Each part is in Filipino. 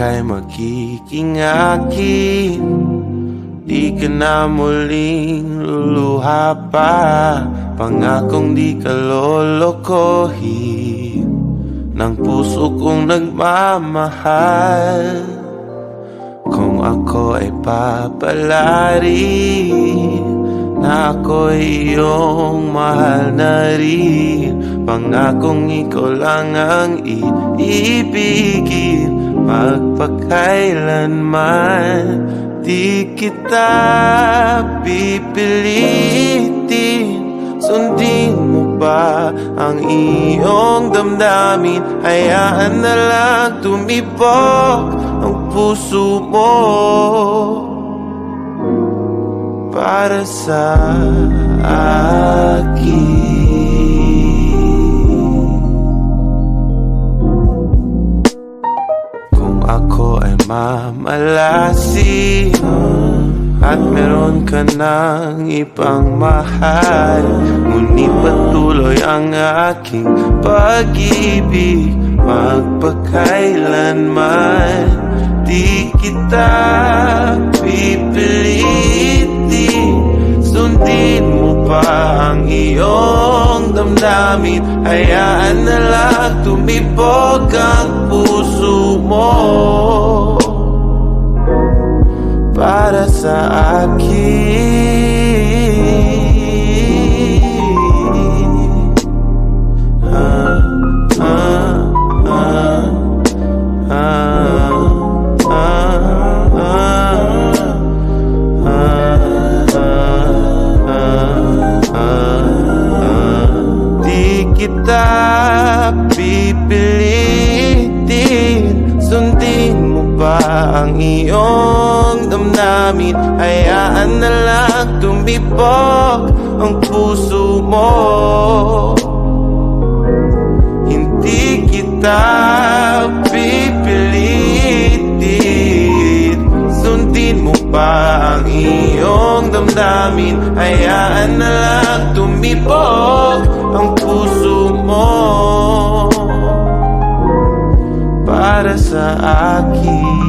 ika'y magiging akin Di ka na muling luluha pa Pangakong di ka lolokohin. Ng puso kong nagmamahal Kung ako ay papalari Na ako'y iyong mahal na rin. Pangakong ikaw lang ang iibigin Magpakailanman Di kita pipilitin. Sundin mo ba ang iyong damdamin? Hayaan na lang tumibok ang puso mo. Para sa akin ako ay mamalasin At meron ka ng ibang mahal. Ngunit patuloy ang aking pag-ibig Magpakailanman. Di kita pipilitin Sundin mo pa ang iyong damdamin? Hayaan na lang tumibok ang puso mo. Para sa akin kita pipilitin. Sundin mo ba ang iyong damdamin? Hayaan na lang tumibok ang puso mo. Hindi kita Mo pa ang iyong damdamin? Hayaan na lang tumibok ang puso mo. Para sa akin.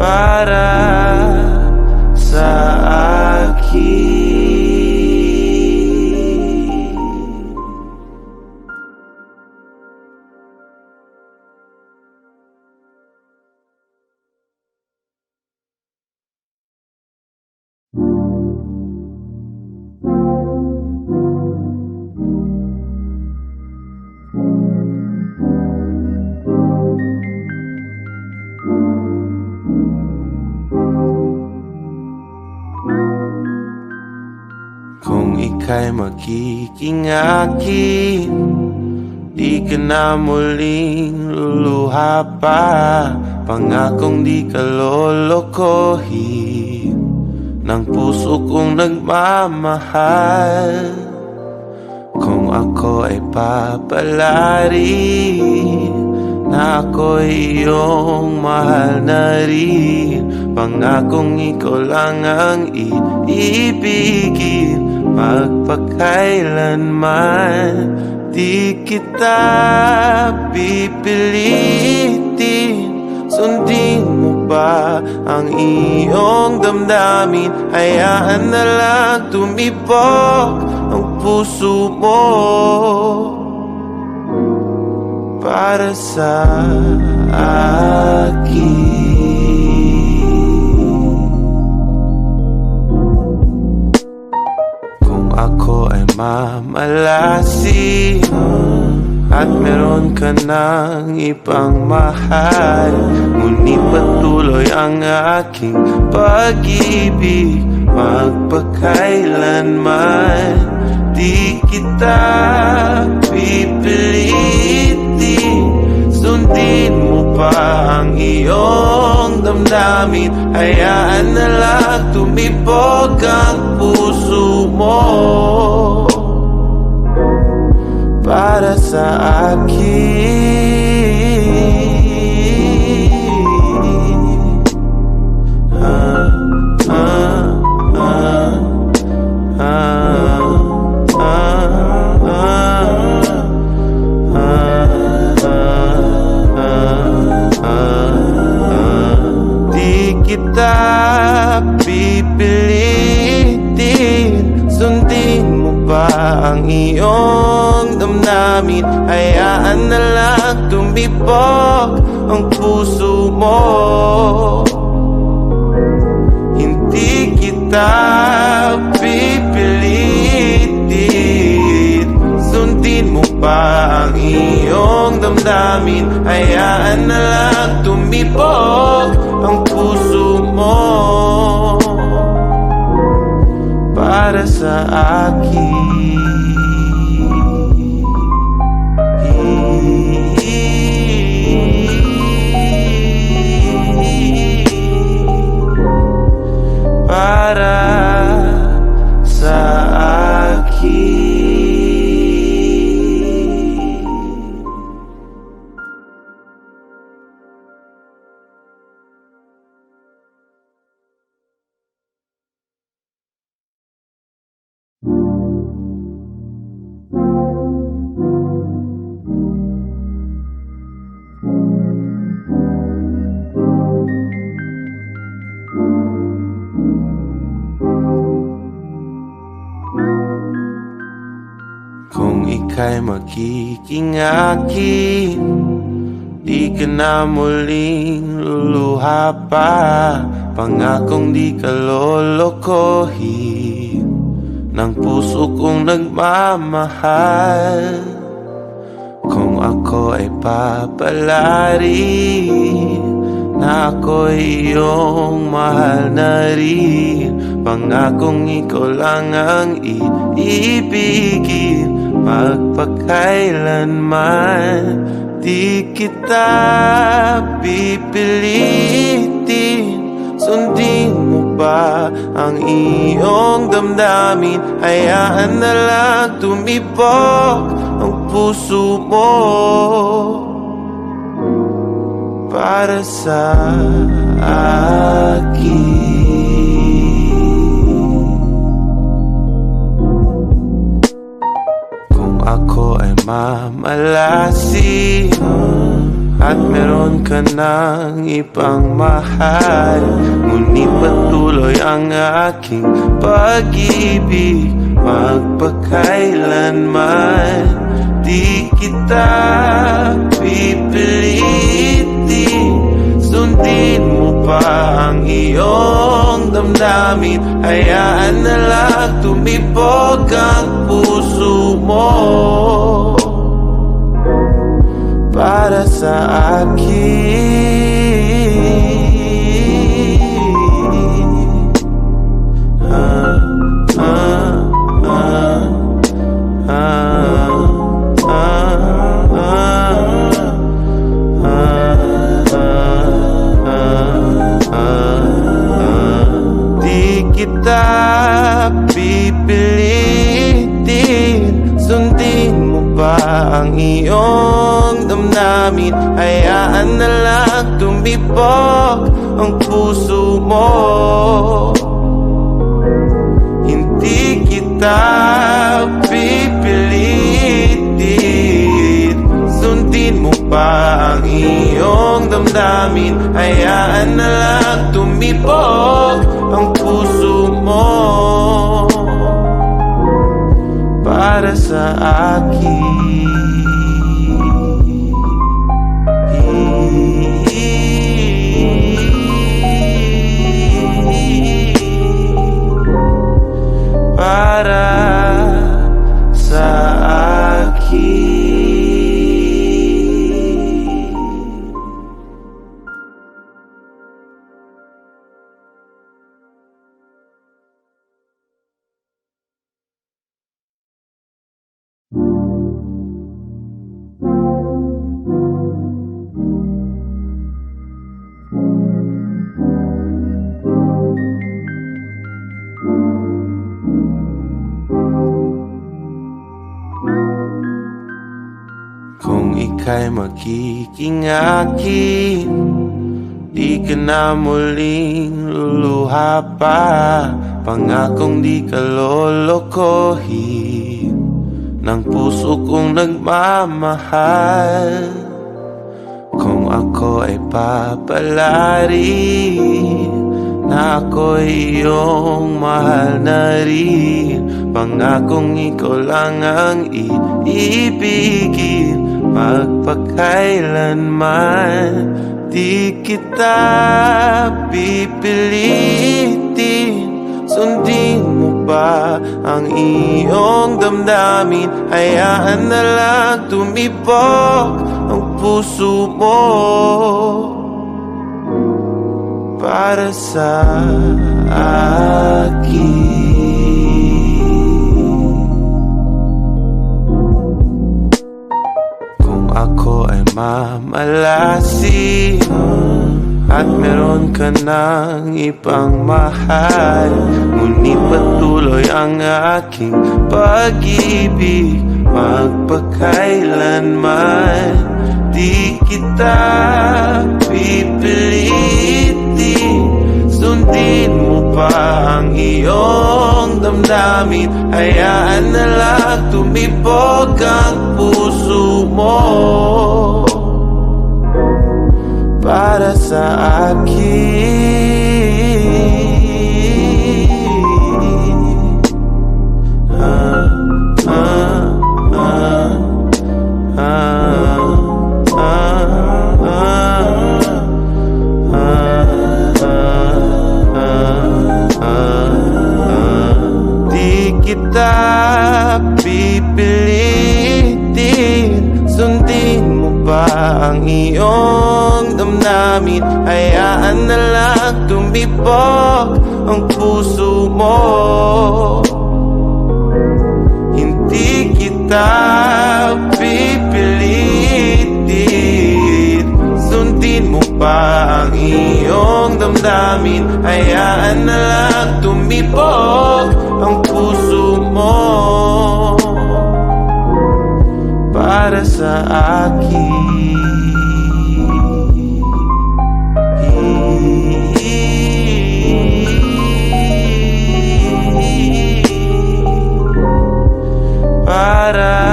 Para ika'y magiging akin Di ka na muling luluha pa. Pangakong di ka lolokohin Ng puso kong nagmamahal. Kung ako ay papalari Na ako'y iyong mahal na rin. Pangakong ikaw lang ang iibigin Magpakailanman Di kita pipilitin. Sundin mo ba ang iyong damdamin? Hayaan na lang tumibok ang puso mo. Para sa akin mamalasin At meron ka ng ibang mahal. Ngunit patuloy ang aking pag-ibig Magpakailanman. Di kita pipilitin Sundin mo pa ang iyong damdamin. Hayaan na lang tumibok ang puso mo Para sa akin Hayaan na lang tumibok ang puso mo. Para sa akin. Para magiging akin Di ka na muling luluha pa. Pangakong di ka lolokohin. Ng puso kong nagmamahal. Kung ako ay papalarin Na ako'y iyong mahal na rin. Pangakong ikaw lang ang iibigin Magpakailanman Di kita pipilitin. Sundin mo ba ang iyong damdamin? Hayaan na lang tumibok ang puso mo. Para sa akin mamalasin At meron ka ng ibang mahal. Ngunit patuloy ang aking pag-ibig. Magpakailanman Di kita pipilitin. Sundin mo pa ang iyong damdamin. Hayaan na lang tumibok ang puso mo Para sa akin iyong damdamin Hayaan na lang tumibok ang puso mo. Hindi kita pipilitin. Sundin mo ba ang iyong damdamin Hayaan na lang tumibok ang puso mo. Para sa akin Para magiging akin Di ka na muling luluha pa Pangakong di ka lolokohin Ng puso kong nagmamahal. Kung ako ay papalarin ako'y iyong mahal na rin Pangakong ikaw lang ang iibigin Magpakailanman Di kita pipilitin. Sundin mo ba ang iyong damdamin? Hayaan na lang tumibok ang puso mo. Para sa akin mamalasin At meron ka ng ibang mahal. Ngunit patuloy ang aking pag-ibig Magpakailanman. Di kita pipilitin Sundin mo pa ang iyong damdamin. Hayaan na lang tumibok ang puso mo. Para sa akin Para sa akin. Para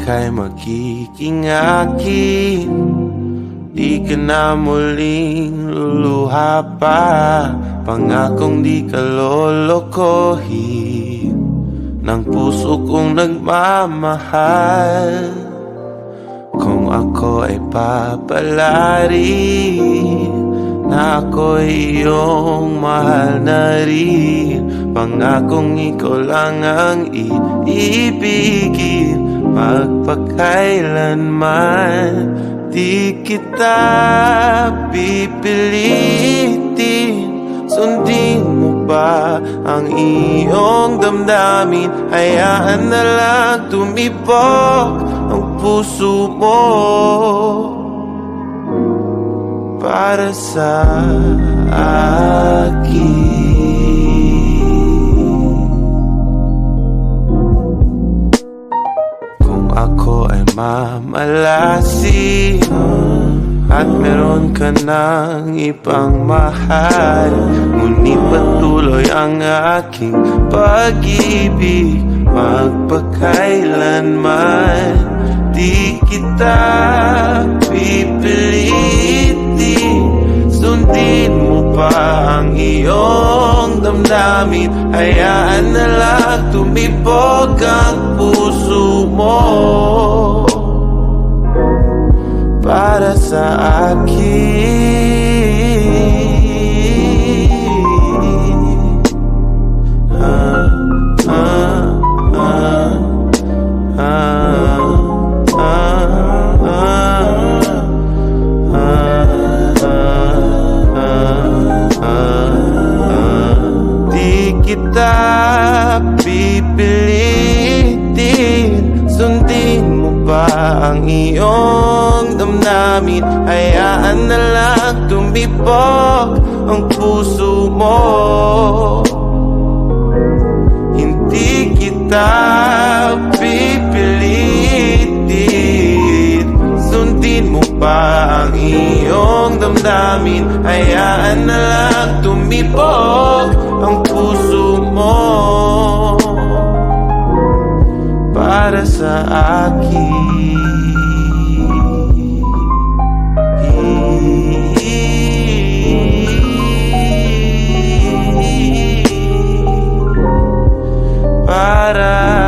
Ika'y magiging akin Di ka na muling luluha pa Pangakong di ka lolokohin. Ng puso kong nagmamahal Kung ako ay papalarin Na ako'y iyong mahal na rin. Pangakong ikaw lang ang iibigin Magpakailanman Di kita pipilitin. Sundin mo ba ang iyong damdamin? Hayaan na lang tumibok ang puso mo. Para sa akin ako ay mamalasin At meron ka ng ibang mahal. Ngunit patuloy ang aking pag-ibig. Magpakailanman Di kita pipilitin. Sundin mo pa ang iyong damdamin. Hayaan na lang tumibok ang puso mo. Para sa akin kita pipilitin. Sundin mo ba ang iyong damdamin damdamin Hayaan na lang tumibok ang puso mo damdamin Hayaan na lang tumibok ang puso mo. Para sa akin. Para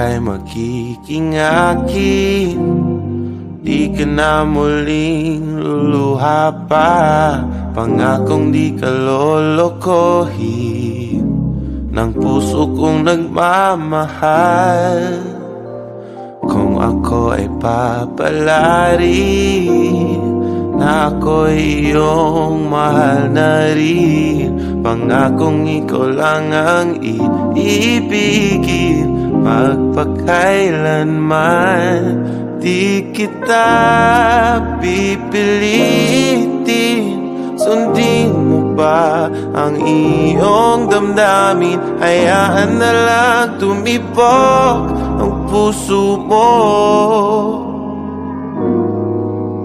Ika'y magiging akin Di ka na muling luluha pa Pangakong di ka lolokohin. Ng puso kong nagmamahal Kung ako ay papalarin Na ako'y iyong mahal na rin. Pangakong ikaw lang ang iibigin Magpakailanman Di kita pipilitin. Sundin mo ba ang iyong damdamin? Hayaan na lang tumibok ang puso mo.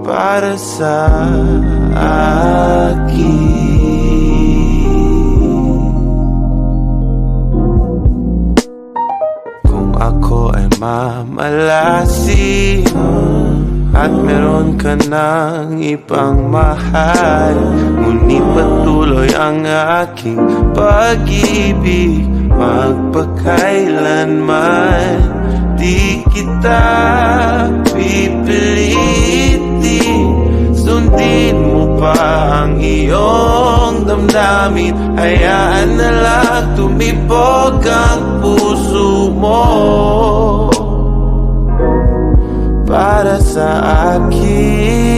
Para sa akin ako ay mamalasin At meron ka ng ibang mahal. Ngunit patuloy ang aking pag-ibig Magpakailanman Di kita pipilitin. Sundin mo pa ang iyong damdamin. Hayaan na lang tumibok ang puso mo. Para sa akin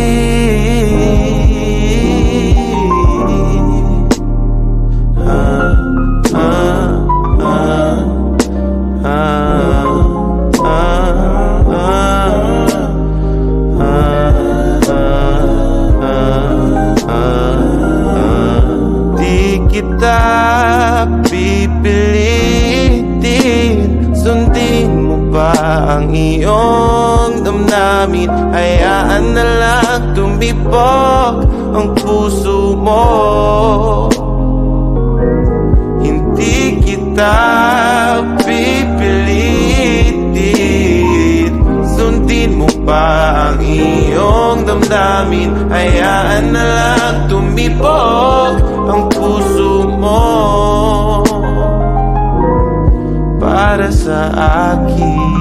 tumibok ang puso mo? Hindi kita pipilitin. Sundin mo pa ang iyong damdamin? Hayaan na lang tumibok ang puso mo. Para sa akin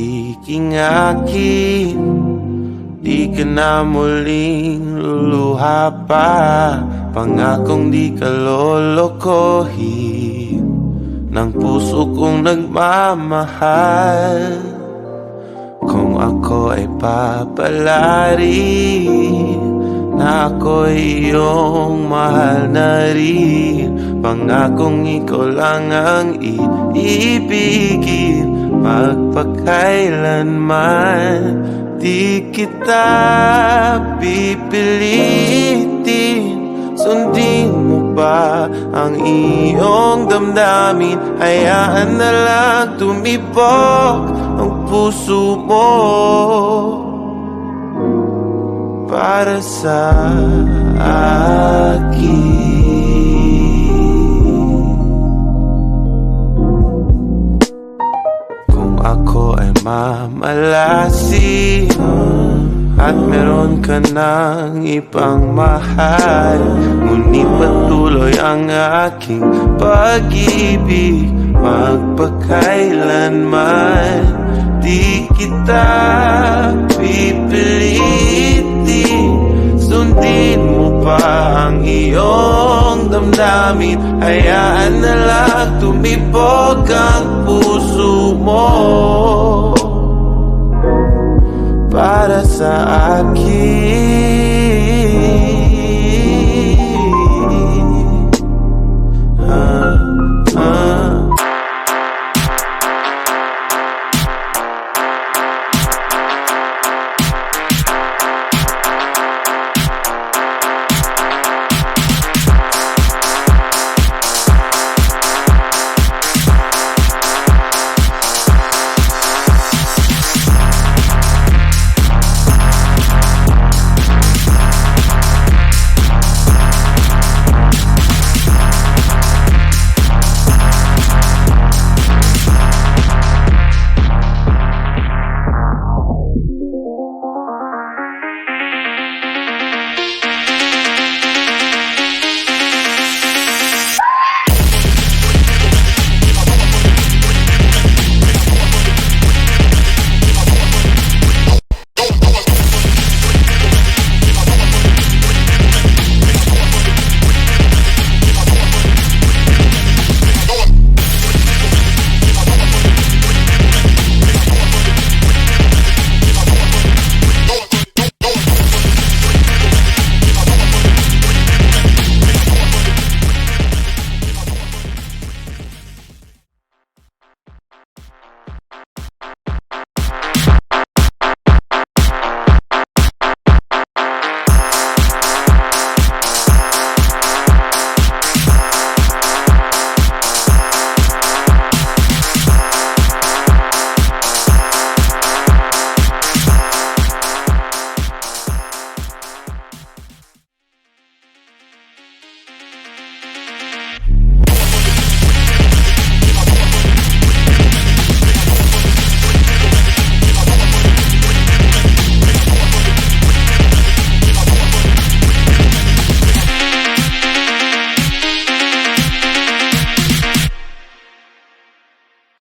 ika'y magiging akin Di ka na muling luluha pa. Pangakong di ka lolokohin Ng puso kong nagmamahal. Kung ako ay papalarin Na ako'y iyong mahal na rin Pangakong ikaw lang ang iibigin Magpakailanman Di kita pipilitin. Sundin mo ba ang iyong damdamin? Hayaan na lang tumibok ang puso mo. Para sa akin mamalasin At meron ka ng ibang mahal. Ngunit patuloy ang aking pag-ibig Magpakailanman Di kita pipilitin. Sundin mo pa ang iyong damdamin Hayaan na lang tumibok ang puso mo saat kita